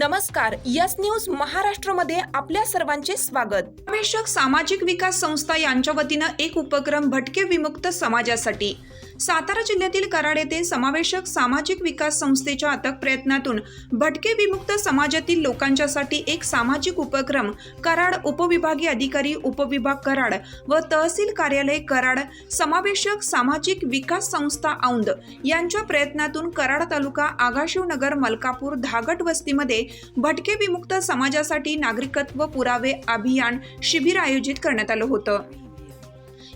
नमस्कार yes news महाराष्ट्रमध्ये आपल्या सर्वांचे स्वागत. समावेशक सामाजिक विकास संस्था यांच्या वतीनं एक उपक्रम भटके विमुक्त समाजासाठी. सातारा जिल्ह्यातील कराड येथे समावेशक सामाजिक विकास संस्थेच्या अथक प्रयत्नातून भटके विमुक्त समाजातील लोकांच्यासाठी एक सामाजिक उपक्रम कराड उपविभागीय अधिकारी उपविभाग कराड व तहसील कार्यालय कराड समावेशक सामाजिक विकास संस्था औंद यांच्या प्रयत्नातून कराड तालुका आगाशिवनगर मलकापूर धागट वस्तीमध्ये भटके विमुक्त समाजासाठी नागरिकत्व पुरावे अभियान शिबिर आयोजित करण्यात आलं होतं.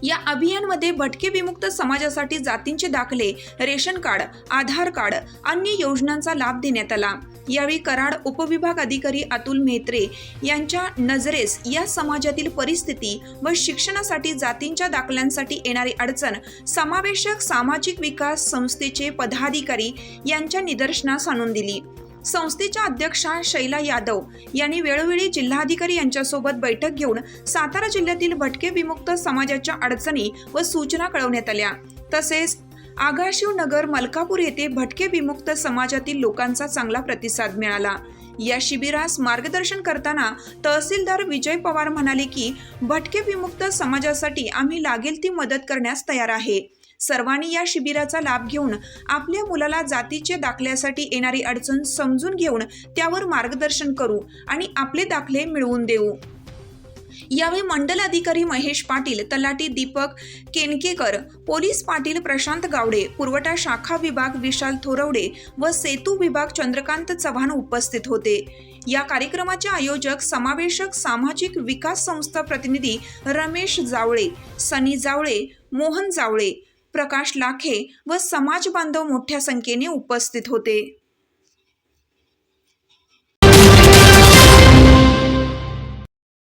या अभियानमध्ये भटके विमुक्त समाजासाठी जातींचे दाखले रेशन कार्ड आधार कार्ड अन्य योजनांचा लाभ देण्यात आला. यावेळी कराड उपविभाग अधिकारी अतुल मेहत्रे यांच्या नजरेस या समाजातील परिस्थिती व शिक्षणासाठी जातींच्या दाखल्यांसाठी येणारी अडचण समावेशक सामाजिक विकास संस्थेचे पदाधिकारी यांच्या निदर्शनास आणून दिली. संस्थेच्या अध्यक्षा शैला यादव यांनी वेळोवेळी जिल्हाधिकारी यांच्यासोबत बैठक घेऊन सातारा जिल्ह्यातील भटके विमुक्त समाजाच्या अडचणी व सूचना कळवण्यात आल्या. तसेच आगाशिव नगर मलकापूर येथे भटके विमुक्त समाजातील लोकांचा चांगला प्रतिसाद मिळाला. या शिबिरास मार्गदर्शन करताना तहसीलदार विजय पवार म्हणाले की भटके विमुक्त समाजासाठी आम्ही लागेल ती मदत करण्यास तयार आहे. सर्वांनी या शिबिराचा लाभ घेऊन आपल्या मुलाला जातीच्या दाखल्यासाठी येणारी अडचण समजून घेऊन त्यावर मार्गदर्शन करू आणि आपले दाखले मिळवून देऊ. यावेळी मंडल अधिकारी महेश पाटील तलाटी दीपक केनकेकर पोलीस पाटील प्रशांत गावडे पुरवठा शाखा विभाग विशाल थोरवडे व सेतू विभाग चंद्रकांत चव्हाण उपस्थित होते. या कार्यक्रमाचे आयोजक समावेशक सामाजिक विकास संस्था प्रतिनिधी रमेश जावळे सनी जावळे मोहन जावळे प्रकाश लाखे व समाज बांधव मोठ्या संख्येने उपस्थित होते.